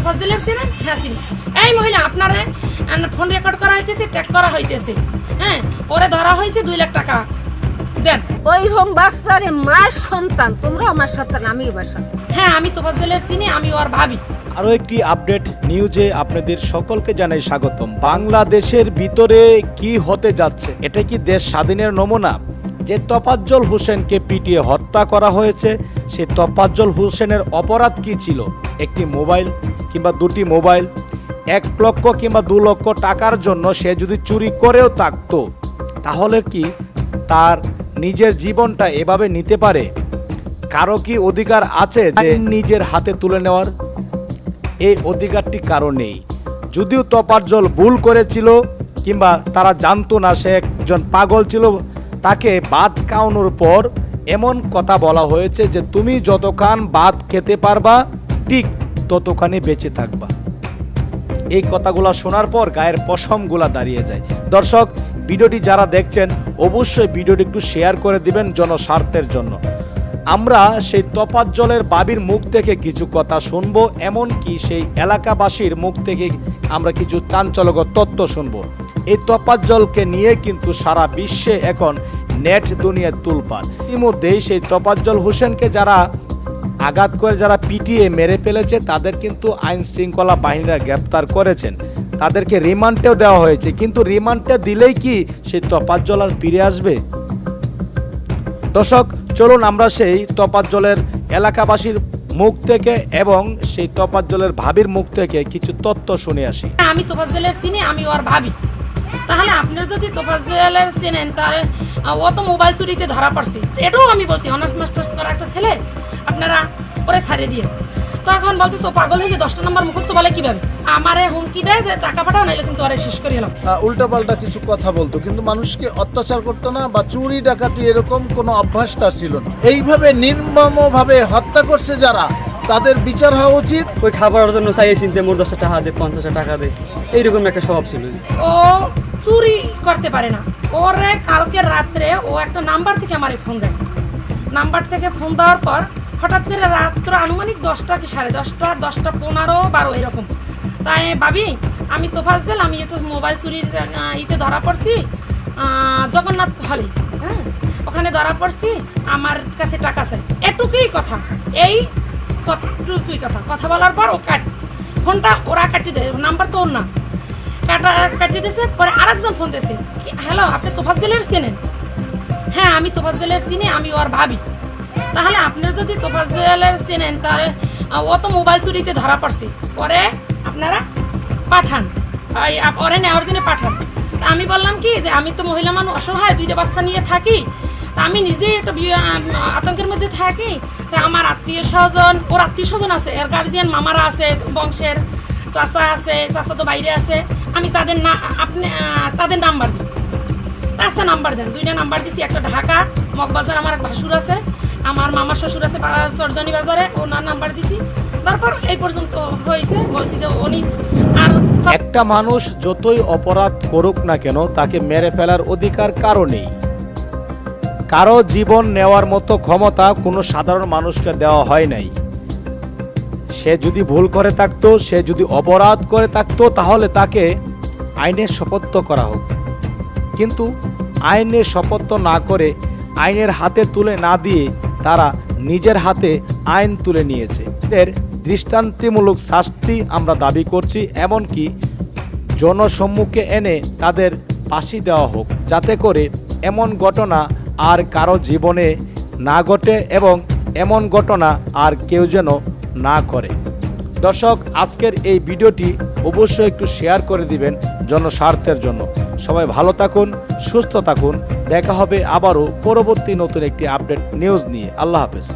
তোফাজ্জলের চিনেন হ্যাঁ এই মহিলা আপনারে ফোন রেকর্ড করা হইতেছে ট্যাগ করা হইতেছে। হ্যাঁ ওরে ধরা হয়েছে দুই লাখ টাকা। দেন। ওই রকম বাচ্চারে মার সন্তান তোমরা আমার সন্তান আমি এবার সন্তান। হ্যাঁ আমি তোফাজ্জলের চিনি আমি ওর ভাবি। আরও একটি আপডেট নিউজে আপনাদের সকলকে জানাই স্বাগতম। বাংলাদেশের ভিতরে কি হতে যাচ্ছে এটা কি দেশ স্বাধীনের নমুনা? যে তফাজ্জল হোসেনকে পিটিয়ে হত্যা করা হয়েছে সেই তফাজ্জল হোসেনের অপরাধ কি ছিল? একটি মোবাইল কিংবা দুটি মোবাইল এক লক্ষ কিংবা দু লক্ষ টাকার জন্য সে যদি চুরি করেও থাকতো তাহলে কি তার নিজের জীবনটা এভাবে নিতে পারে? কারও কি অধিকার আছে যে নিজের হাতে তুলে নেওয়ার? এই অধিকারটি কারও নেই। যদিও তপারজল ভুল করেছিল কিংবা তারা জানতো না সে একজন পাগল ছিল তাকে বাদ খাওয়ানোর পর এমন কথা বলা হয়েছে যে তুমি যতক্ষণ বাদ খেতে পারবা ঠিক ততখানি বেঁচে থাকবা। এই কথাগুলো শোনার পর গায়ের পশমগুলা দাঁড়িয়ে যায়। দর্শক, ভিডিওটি যারা দেখছেন, অবশ্যই ভিডিওটি একটু শেয়ার করে দিবেন জনস্বার্থের জন্য। আমরা সেই তপাজ্জলের বাবির মুখ থেকে কিছু কথা শুনব, এমনকি সেই এলাকাবাসীর মুখ থেকে আমরা কিছু চাঞ্চল্যকর তত্ত্ব শুনব। এই তপাজ্জলকে নিয়ে কিন্তু সারা বিশ্বে এখন নেট দুনিয়ার তুলপার ইতিমধ্যেই সেই তপাজ্জল হোসেনকে যারা আঘাত করে যারা পিটিয়ে মেরে ফেলেছে, তাদের কিন্তু আইন শৃঙ্খলা বাহিনীরা গ্রেপ্তার করেছেন। তাদেরকে রিমান্ডেও দেওয়া হয়েছে, কিন্তু রিমান্ডটা দিলেই কি সেই তপাজ্জল আর ফিরে আসবে? দর্শক, চলুন আমরা সেই তপাজ্জলের এলাকাবাসীর মুখ থেকে এবং সেই তপাত জলের ভাবির মুখ থেকে কিছু তথ্য শুনে আসি। আমি তোফাজ্জলের চিনি, আমি ওর ভাবি। তাহলে আপনার যদি তোফাজ্জলের চেনেন, তাহলে ও তো মোবাইল চুরিতে ধরা পড়ছে। এটাও আমি বলছি অনার্স মাস্টার্স করা একটা ছেলে আপনারা ওরে ছাড়িয়ে দিয়ে। তো এখন বলতেছে পাগল হয়ে দশটা নম্বর মুখস্থ বলে কীভাবে? আমারে হুমকি দেয় যে টাকা পাঠাও নাইলে কিন্তু ওরে শেষ করে এলাম। উল্টাপাল্টা কিছু কথা বলতো কিন্তু মানুষকে অত্যাচার করতো না বা চুরি ডাকাতি এরকম কোনো অভ্যাস তার ছিল না। এইভাবে নির্মমভাবে হত্যা করছে যারা তাদের বিচার হওয়া উচিত। ওই খাবারের জন্য চাইয়ে চিনতে মোট দশটা টাকা দে পঞ্চাশ টাকা দে। এইরকম একটা স্বভাব ছিল। ও চুরি করতে পারে না। ওরে কালকে রাত্রে ও একটা নাম্বার থেকে আমারে ফোন দেয়। নাম্বার থেকে ফোন দেওয়ার পর হঠাৎ করে রাত্র আনুমানিক দশটা কি সাড়ে দশটা দশটা পনেরো, বারো, এরকম। তাই ভাবি, আমি তো তোফাজ্জেল আমি একটু মোবাইল চুরির ইতে ধরা পড়ছি জগন্নাথ হলে হ্যাঁ? ওখানে ধরা পড়ছি, আমার কাছে টাকা চাই এটুকুই কথা। এই কতটুকুই কথা? কথা বলার পর ও কাট ফোনটা ওরা কাটি দেয়। নাম্বার তো ওর না। কাটা কাটিয়ে দিয়েছে, পরে আরেকজন ফোন দিয়েছে হ্যালো, আপনি তোফাজ্জেলের চেনেন? হ্যাঁ আমি তোফাজ্জেলের চিনি, আমি ওর ভাবি। তাহলে আপনার যদি তোফাজ্জেলের চেনেন, তাহলে ও তো মোবাইল চুরিতে ধরা পড়ছে। পরে আপনারা পাঠান। ওরে নেওয়ার জন্য পাঠান। তা আমি বললাম কি যে আমি তো মহিলা মানুষ, অসহায়, দুইটা বাচ্চা নিয়ে থাকি। তা আমি নিজেই একটা আতঙ্কের মধ্যে থাকি। তা আমার আত্মীয় স্বজন, ওর আত্মীয় স্বজন আছে, এর গার্জিয়ান মামারা আছে, বংশের চাচা আছে, চাচা তো বাইরে আছে। আমি তাদের না, আপনি তাদের নাম্বার দিই। আচ্ছা নাম্বার দেন। দুইটা নাম্বার দিছি, একটা ঢাকা, মগবাজার, আমার এক ভাসুর আছে। আমার মামার শ্বশুর আছে চরদনি বাজারে, ওনার নাম্বার দিছি। তারপর এই পর্যন্ত হয়েছে, বলছি যে উনি আর একটা মানুষ যতই অপরাধ করুক না কেন, তাকে মেরে ফেলার অধিকার কারও নেই কারও জীবন নেওয়ার মতো ক্ষমতা কোনো সাধারণ মানুষকে দেওয়া হয় নাই। সে যদি ভুল করে থাকতো, সে যদি অপরাধ করে থাকতো, তাহলে তাকে আইনের শপথ করা হোক। কিন্তু আইনের শপথ না করে, আইনের হাতে তুলে না দিয়ে তারা নিজের হাতে আইন তুলে নিয়েছে। এর দৃষ্টান্তিমূলক শাস্তি আমরা দাবি করছি, এমনকি জনসম্মুখে এনে তাদের ফাঁসি দেওয়া হোক, যাতে করে এমন ঘটনা আর কারও জীবনে না ঘটে এবং এমন ঘটনা আর কেউ যেন না করে। দর্শক, আজকের এই ভিডিওটি অবশ্যই একটু শেয়ার করে দিবেন জনস্বার্থের জন্য। সবাই ভালো থাকুন, সুস্থ থাকুন। দেখা হবে আবারও পরবর্তী নতুন একটি আপডেট নিউজ নিয়ে। আল্লাহ হাফেজ।